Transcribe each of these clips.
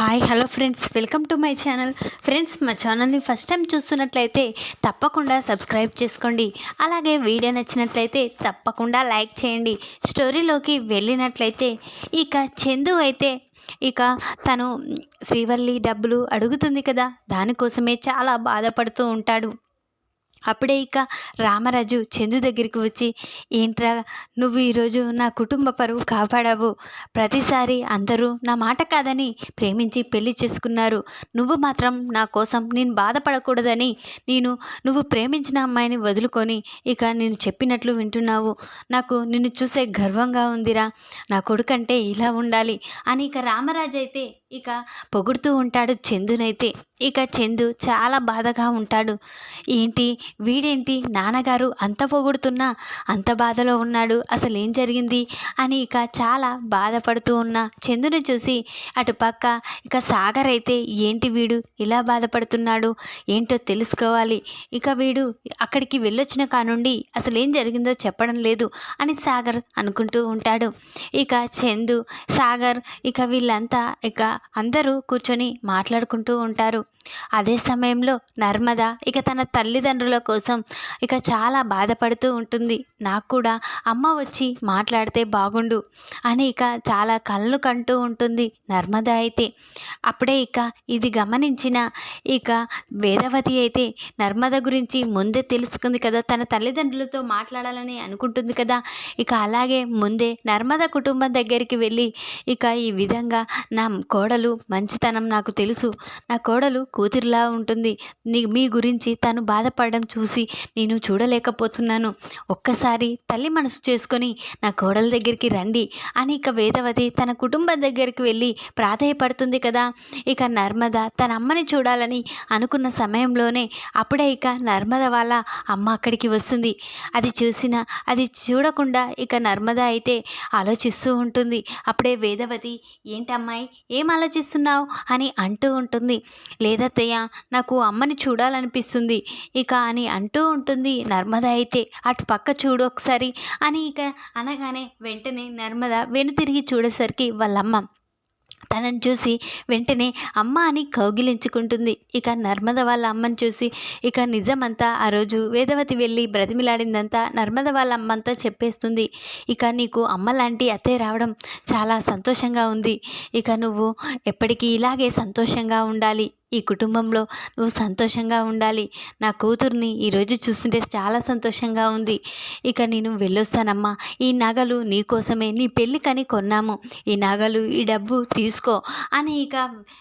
Hi hello friends welcome to my channel friends మా ఛానల్ని first time చూస్తున్నట్లయితే తప్పకుండా సబ్స్క్రైబ్ చేసుకోండి. అలాగే వీడియో నచ్చినట్లయితే తప్పకుండా లైక్ చేయండి. స్టోరీలోకి వెళ్ళినట్లయితే ఇక చందు అయితే ఇక తను శ్రీవల్లి డబ్బులు అడుగుతుంది కదా. దానికోసమే చాలా బాధపడుతూ ఉంటాడు. అప్పుడే ఇక రామరాజు చందు దగ్గరికి వచ్చి ఏంట్రా నువ్వు ఈరోజు నా కుటుంబ పరువు కాపాడావు. ప్రతిసారి అందరూ నా మాట కాదని ప్రేమించి పెళ్ళి చేసుకున్నారు. నువ్వు మాత్రం నా కోసం నేను బాధపడకూడదని నేను నువ్వు ప్రేమించిన అమ్మాయిని వదులుకొని ఇక నేను చెప్పినట్లు వింటున్నావు. నాకు నిన్ను చూసే గర్వంగా ఉందిరా. నా కొడుకంటే ఇలా ఉండాలి అని ఇక రామరాజు అయితే ఇక పొగుడుతూ ఉంటాడు చందునైతే. ఇక చందు చాలా బాధగా ఉంటాడు. ఏంటి? వీడేంటి? నాన్నగారు అంత పొగుడుతున్నా అంత బాధలో ఉన్నాడు అసలు ఏం జరిగింది? అని ఇక చాలా బాధపడుతూ ఉన్న చందుని చూసి అటు పక్క ఇక సాగర్ అయితే ఏంటి వీడు? ఇలా బాధపడుతున్నాడు? ఏంటో తెలుసుకోవాలి. ఇక వీడు అక్కడికి వెళ్ళొచ్చిన కానుండి అసలు ఏం జరిగిందో చెప్పడం లేదు అని సాగర్ అనుకుంటూ ఉంటాడు. ఇక చందు సాగర్ ఇక వీళ్ళంతా ఇక అందరూ కూర్చొని మాట్లాడుకుంటూ ఉంటారు. అదే సమయంలో నర్మద ఇక తన తల్లిదండ్రుల కోసం ఇక చాలా బాధపడుతూ ఉంటుంది. నాకు కూడా అమ్మ వచ్చి మాట్లాడితే బాగుండు అని ఇక చాలా కళ్ళు కంటూ ఉంటుంది నర్మద అయితే. అప్పుడే ఇక ఇది గమనించిన ఇక వేదవతి అయితే నర్మద గురించి ముందే తెలుసుకుంది కదా తన తల్లిదండ్రులతో మాట్లాడాలని అనుకుంటుంది కదా ఇక అలాగే ముందే నర్మద కుటుంబం దగ్గరికి వెళ్ళి ఇక ఈ విధంగా నా కోడలు మంచితనం నాకు తెలుసు నా కోడలు కూతురులా ఉంటుంది. నీ మీ గురించి తను బాధపడడం చూసి నేను చూడలేకపోతున్నాను. ఒక్కసారి తల్లి మనసు చేసుకొని నా కోడల దగ్గరికి రండి. అని ఇక వేదవతి తన కుటుంబం దగ్గరికి వెళ్ళి ప్రాధాయపడుతుంది కదా. ఇక నర్మద తన అమ్మని చూడాలని అనుకున్న సమయంలోనే అప్పుడే ఇక నర్మద వాళ్ళ అమ్మ అక్కడికి వస్తుంది. అది చూసిన అది చూడకుండా ఇక నర్మద అయితే ఆలోచిస్తూ ఉంటుంది. అప్పుడే వేదవతి ఏంటమ్మాయి ఏం ఆలోచిస్తున్నావు? అని అంటూ ఉంటుంది. లేదత్తయ్య నాకు అమ్మని చూడాలనిపిస్తుంది. ఇక అని అంటూ ఉంటుంది. నర్మద అయితే అటు పక్క చూడు ఒకసారి అని ఇక అనగానే వెంటనే నర్మద వెనుతిరిగి చూడేసరికి వాళ్ళమ్మ తనని చూసి వెంటనే అమ్మ అని కౌగిలించుకుంటుంది. ఇక నర్మద వాళ్ళ అమ్మని చూసి ఇక నిజమంతా ఆ రోజు వేదవతి వెళ్ళి బ్రతిమిలాడిందంతా నర్మద వాళ్ళ అమ్మంతా చెప్పేస్తుంది. ఇక నీకు అమ్మ లాంటి అత్తయ్య రావడం చాలా సంతోషంగా ఉంది. ఇక నువ్వు ఎప్పటికీ ఇలాగే సంతోషంగా ఉండాలి. ఈ కుటుంబంలో నువ్వు సంతోషంగా ఉండాలి. నా కూతుర్ని ఈరోజు చూస్తుంటే చాలా సంతోషంగా ఉంది. ఇక నేను వెళ్ళొస్తానమ్మా. ఈ నగలు నీ కోసమే. నీ పెళ్ళికని కొన్నాము. ఈ నగలు ఈ డబ్బు తీసుకో అని ఇక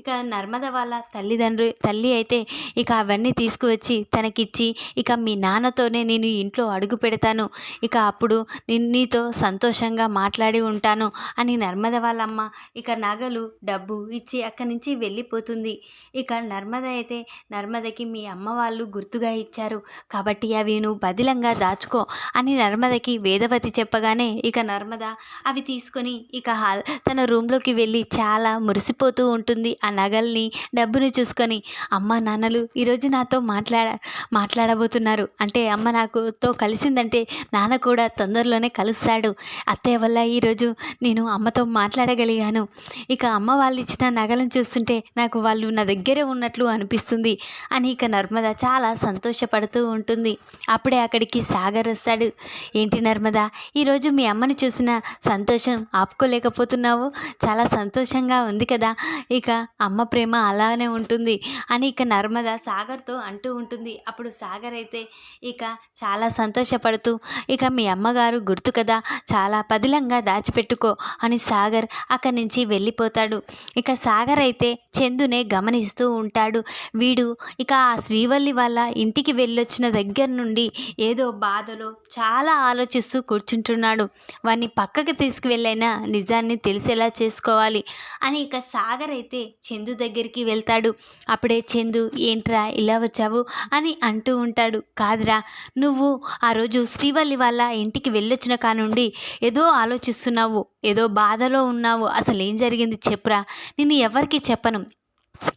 ఇక నర్మద వాళ్ళ తల్లిదండ్రు తల్లి అయితే ఇక అవన్నీ తీసుకువచ్చి తనకిచ్చి ఇక మీ నాన్నతోనే నేను ఇంట్లో అడుగు పెడతాను. ఇక అప్పుడు నేను నీతో సంతోషంగా మాట్లాడి ఉంటాను అని నర్మద వాళ్ళమ్మ ఇక నగలు డబ్బు ఇచ్చి అక్కడి నుంచి వెళ్ళిపోతుంది. ఇక నర్మద అయితే నర్మదకి మీ అమ్మ వాళ్ళు గుర్తుగా ఇచ్చారు. కాబట్టి అవి నువ్వు బదిలంగా దాచుకో అని నర్మదకి వేదవతి చెప్పగానే ఇక నర్మద అవి తీసుకొని ఇక హాల్ తన రూమ్లోకి వెళ్ళి చాలా మురిసిపోతూ ఉంటుంది ఆ నగల్ని డబ్బుని చూసుకొని. అమ్మ నాన్నలు ఈరోజు నాతో మాట్లాడ మాట్లాడబోతున్నారు. అంటే అమ్మ నాకుతో కలిసిందంటే నాన్న కూడా తొందరలోనే కలుస్తాడు. అత్తయ్య వల్ల ఈరోజు నేను అమ్మతో మాట్లాడగలిగాను. ఇక అమ్మ వాళ్ళు ఇచ్చిన నగలను చూస్తుంటే నాకు వాళ్ళు నా దగ్గర ఉన్నట్లు అనిపిస్తుంది. అని ఇక నర్మద చాలా సంతోషపడుతూ ఉంటుంది. అప్పుడే అక్కడికి సాగర్ వస్తాడు. ఏంటి నర్మద ఈరోజు మీ అమ్మని చూసిన సంతోషం ఆపుకోలేకపోతున్నావు? చాలా సంతోషంగా ఉంది కదా. ఇక అమ్మ ప్రేమ అలానే ఉంటుంది అని ఇక నర్మద సాగర్తో అంటూ ఉంటుంది. అప్పుడు సాగర్ అయితే ఇక చాలా సంతోషపడుతూ ఇక మీ అమ్మగారు గుర్తు కదా చాలా పదిలంగా దాచిపెట్టుకో అని సాగర్ అక్కడి నుంచి వెళ్ళిపోతాడు. ఇక సాగర్ అయితే చందునే గమనిస్తూ ఉంటాడు. వీడు ఇక ఆ శ్రీవల్లి వాళ్ళ ఇంటికి వెళ్ళొచ్చిన దగ్గర నుండి ఏదో బాధలో చాలా ఆలోచిస్తూ కూర్చుంటున్నాడు. వాడిని పక్కకి తీసుకువెళ్ళైనా నిజాన్ని తెలిసేలా చేసుకోవాలి అని ఇక సాగర్ అయితే చందు దగ్గరికి వెళ్తాడు. అప్పుడే చందు ఏంట్రా ఇలా వచ్చావు? అని అంటూ ఉంటాడు. కాదురా నువ్వు ఆ రోజు శ్రీవల్లి వాళ్ళ ఇంటికి వెళ్ళొచ్చిన కానుండి ఏదో ఆలోచిస్తున్నావు ఏదో బాధలో ఉన్నావు. అసలు ఏం జరిగింది చెప్పురా? నేను ఎవరికి చెప్పను.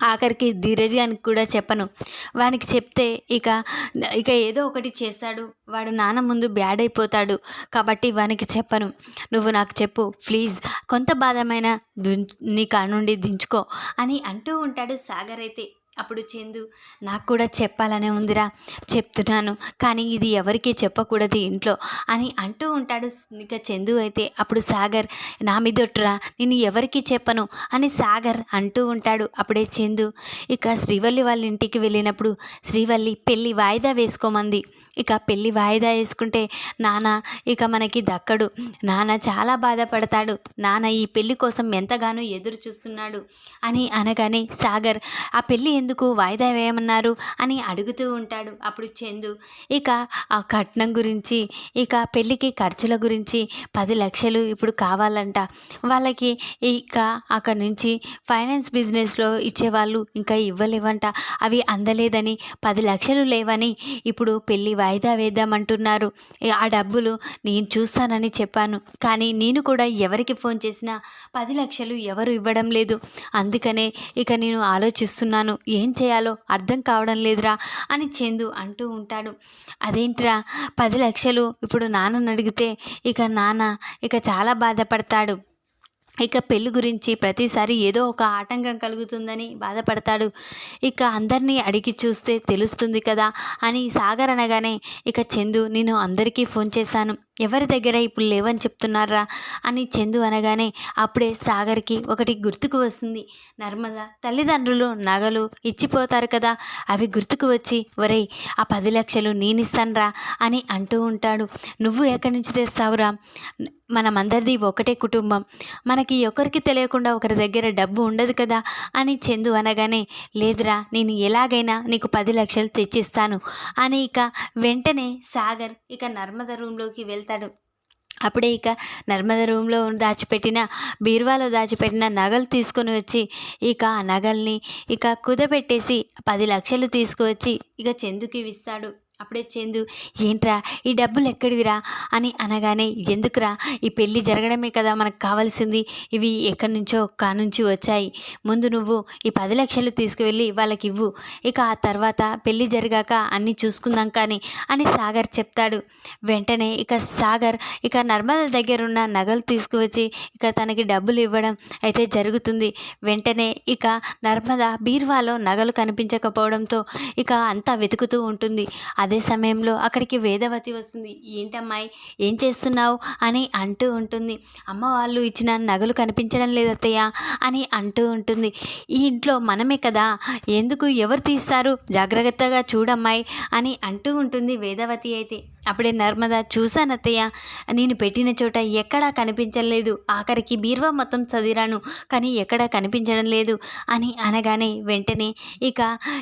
ఆఖరికి ధీరజ్ గానికి కూడా చెప్పను. వానికి చెప్తే ఇక ఇక ఏదో ఒకటి చేస్తాడు. వాడు నాన్న ముందు బ్యాడ్ అయిపోతాడు కాబట్టి వానికి చెప్పను. నువ్వు నాకు చెప్పు ప్లీజ్. కొంత బాధమైన దుం నీ కానుండి దించుకో అని అంటూ ఉంటాడు సాగర్ అయితే. అప్పుడు చందు నాకు కూడా చెప్పాలనే ఉందిరా చెప్తున్నాను కానీ ఇది ఎవరికీ చెప్పకూడదు ఇంట్లో అని అంటూ ఉంటాడు ఇక చందు అయితే. అప్పుడు సాగర్ నా మీదొట్టురా నేను ఎవరికి చెప్పను అని సాగర్ అంటూ ఉంటాడు. అప్పుడే చందు ఇక శ్రీవల్లి వాళ్ళ ఇంటికి వెళ్ళినప్పుడు శ్రీవల్లి పెళ్ళి వాయిదా వేసుకోమంది. ఇక పెళ్ళి వాయిదా వేసుకుంటే నాన్న ఇక మనకి దక్కడు. నాన్న చాలా బాధపడతాడు. నాన్న ఈ పెళ్ళి కోసం ఎంతగానో ఎదురు చూస్తున్నాడు అని అనగానే సాగర్ ఆ పెళ్ళి ఎందుకు వాయిదా వేయమన్నారు? అని అడుగుతూ ఉంటాడు అప్పుడు చందు. ఇక ఆ కట్నం గురించి ఇక పెళ్ళికి ఖర్చుల గురించి పది లక్షలు ఇప్పుడు కావాలంట. వాళ్ళకి ఇక అక్కడి నుంచి ఫైనాన్స్ బిజినెస్లో ఇచ్చేవాళ్ళు ఇంకా ఇవ్వలేవంట. అవి అందలేదని పది లక్షలు లేవని ఇప్పుడు పెళ్ళి వాయిదా వేద్దామంటున్నారు. ఆ డబ్బులు నేను చూస్తానని చెప్పాను. కానీ నేను కూడా ఎవరికి ఫోన్ చేసినా పది లక్షలు ఎవరు ఇవ్వడం లేదు. అందుకనే ఇక నేను ఆలోచిస్తున్నాను. ఏం చేయాలో అర్థం కావడం లేదురా అని చందు అంటూ ఉంటాడు. అదేంటిరా పది లక్షలు ఇప్పుడు నాన్నని అడిగితే ఇక నాన్న ఇక చాలా బాధపడతాడు. ఇక పెళ్ళి గురించి ప్రతిసారి ఏదో ఒక ఆటంకం కలుగుతుందని బాధపడతాడు. ఇక అందరినీ అడిగి చూస్తే తెలుస్తుంది కదా అని సాగర్ అనగానే ఇక చందు నేను అందరికీ ఫోన్ చేశాను. ఎవరి దగ్గర ఇప్పుడు లేవని చెప్తున్నారా అని చందు అనగానే అప్పుడే సాగర్కి ఒకటి గుర్తుకు వస్తుంది. నర్మద తల్లిదండ్రులు నగలు ఇచ్చిపోతారు కదా అవి గుర్తుకు వచ్చి ఒరేయ్ ఆ పది లక్షలు నేనిస్తానరా అని అంటూ ఉంటాడు. నువ్వు ఎక్కడి నుంచి తెస్తావురా? మనమందరిది ఒకటే కుటుంబం. మనకి ఒకరికి తెలియకుండా ఒకరి దగ్గర డబ్బు ఉండదు కదా అని చందు అనగానే లేదురా నేను ఎలాగైనా నీకు పది లక్షలు తెచ్చిస్తాను అని ఇక వెంటనే సాగర్ ఇక నర్మద రూమ్లోకి వెళ్తాను వెళ్తాడు. అప్పుడే ఇక నర్మద రూమ్లో దాచిపెట్టిన బీరువాలో దాచిపెట్టిన నగలు తీసుకొని వచ్చి ఇక ఆ నగల్ని ఇక కుదపెట్టేసి పది లక్షలు తీసుకువచ్చి ఇక చందుకి ఇస్తాడు. అప్పుడే చందు ఏంట్రా ఈ డబ్బులు ఎక్కడివిరా? అని అనగానే ఎందుకురా? ఈ పెళ్ళి జరగడమే కదా మనకు కావాల్సింది. ఇవి ఎక్కడి నుంచో కానుంచి వచ్చాయి. ముందు నువ్వు ఈ పది లక్షలు తీసుకువెళ్ళి వాళ్ళకి ఇవ్వు. ఇక ఆ తర్వాత పెళ్ళి జరిగాక అన్నీ చూసుకుందాం కానీ అని సాగర్ చెప్తాడు. వెంటనే ఇక సాగర్ ఇక నర్మద దగ్గర ఉన్న నగలు తీసుకువచ్చి ఇక తనకి డబ్బులు ఇవ్వడం అయితే జరుగుతుంది. వెంటనే ఇక నర్మద బీర్వాలో నగలు కనిపించకపోవడంతో ఇక అంతా వెతుకుతూ ఉంటుంది. అదే సమయంలో అక్కడికి వేదవతి వస్తుంది. ఏంటమ్మాయి ఏం చేస్తున్నావు? అని అంటూ ఉంటుంది. అమ్మ వాళ్ళు ఇచ్చిన నగలు కనిపించడం లేదత్తయ్య అని అంటూ ఉంటుంది. ఈ ఇంట్లో మనమే కదా ఎందుకు ఎవరు తీస్తారు? జాగ్రత్తగా చూడమ్మాయి అని అంటూ ఉంటుంది వేదవతి అయితే. అప్పుడే నర్మద చూశానత్తయ్య నేను పెట్టిన చోట ఎక్కడా కనిపించలేదు ఆఖరికి బీర్వా మొత్తం చదిరాను కానీ ఎక్కడా కనిపించడం లేదు అని అనగానే వెంటనే ఇక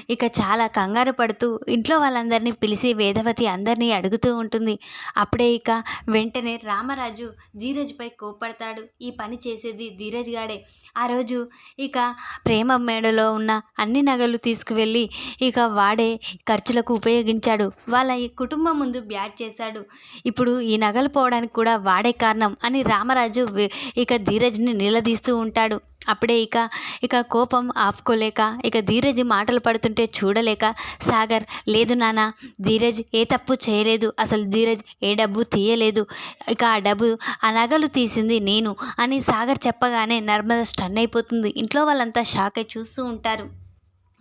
ఇక చాలా కంగారు పడుతూ ఇంట్లో వాళ్ళందరినీ పిలిచి వేదవతి అందరినీ అడుగుతూ ఉంటుంది. అప్పుడే ఇక వెంటనే రామరాజు ధీరజ్పై కోప్పడతాడు. ఈ పని చేసేది ధీరజ్ గాడే. ఆ రోజు ఇక ప్రేమ మేడలో ఉన్న అన్ని నగలు తీసుకువెళ్ళి ఇక వాడే ఖర్చులకు ఉపయోగించాడు. వాళ్ళ ఈ కుటుంబం ముందు బ్యాట్ చేశాడు. ఇప్పుడు ఈ నగలు పోవడానికి కూడా వాడే కారణం అని రామరాజు ఇక ధీరజ్ని నిలదీస్తూ ఉంటాడు. అప్పుడే ఇక ఇక కోపం ఆపుకోలేక ఇక ధీరజ్ మాటలు పడుతుంటే చూడలేక సాగర్ లేదు నాన్న ధీరజ్ ఏ తప్పు చేయలేదు. అసలు ధీరజ్ ఏ డబ్బు తీయలేదు. ఇక ఆ డబ్బు ఆ నగలు తీసింది నేను అని సాగర్ చెప్పగానే నర్మద స్టన్ అయిపోతుంది. ఇంట్లో వాళ్ళంతా షాక్ అయి చూస్తూ ఉంటారు.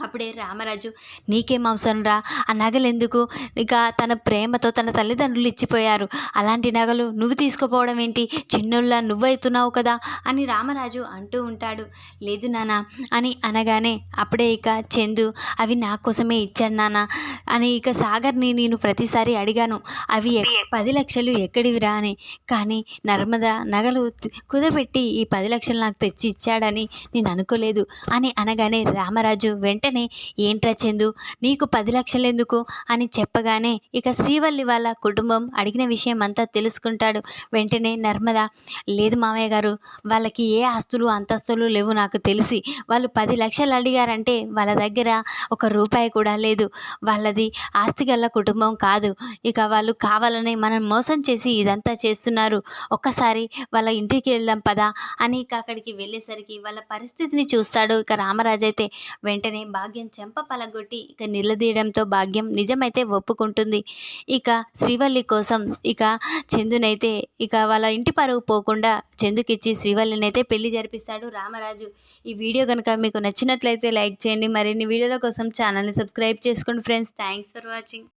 అప్పుడే రామరాజు నీకేం అవసరం రా. ఆ నగలు ఎందుకు? ఇక తన ప్రేమతో తన తల్లిదండ్రులు ఇచ్చిపోయారు. అలాంటి నగలు నువ్వు తీసుకుపోవడం ఏంటి? చిన్నోళ్ళ నువ్వైతున్నావు కదా అని రామరాజు అంటూ ఉంటాడు. లేదు నాన్న అని అనగానే అప్పుడే ఇక చందు అవి నా కోసమే ఇచ్చాను నాన్న అని ఇక సాగర్ని నేను ప్రతిసారి అడిగాను. అవి పది లక్షలు ఎక్కడివిరా అని. కానీ నర్మద నగలు కుదపెట్టి ఈ పది లక్షలు నాకు తెచ్చి ఇచ్చాడని నేను అనుకోలేదు అని అనగానే రామరాజు వెంటనే వెంటనే ఏంట్రా చందు నీకు పది లక్షలు ఎందుకు అని చెప్పగానే ఇక శ్రీవల్లి వాళ్ళ కుటుంబం అడిగిన విషయం అంతా తెలుసుకుంటాడు. వెంటనే నర్మద లేదు మామయ్య గారు వాళ్ళకి ఏ ఆస్తులు అంతస్తులు లేవు నాకు తెలిసి. వాళ్ళు పది లక్షలు అడిగారంటే వాళ్ళ దగ్గర ఒక రూపాయి కూడా లేదు. వాళ్ళది ఆస్తి గల కుటుంబం కాదు. ఇక వాళ్ళు కావాలని మనం మోసం చేసి ఇదంతా చేస్తున్నారు. ఒక్కసారి వాళ్ళ ఇంటికి వెళ్దాం పదా అని ఇక అక్కడికి వెళ్ళేసరికి వాళ్ళ పరిస్థితిని చూస్తాడు ఇక రామరాజు అయితే వెంటనే భాగ్యం చెంప పలగొట్టి ఇక నిలదీయడంతో భాగ్యం నిజమైతే ఒప్పుకుంటుంది. ఇక శ్రీవల్లి కోసం ఇక చందునైతే ఇక వాళ్ళ ఇంటి పరువు పోకుండా చందుకిచ్చి శ్రీవల్లిని అయితే పెళ్ళి జరిపిస్తాడు రామరాజు. ఈ వీడియో కనుక మీకు నచ్చినట్లయితే లైక్ చేయండి. మరిన్ని వీడియోల కోసం ఛానల్ని సబ్స్క్రైబ్ చేసుకోండి ఫ్రెండ్స్. Thanks for watching.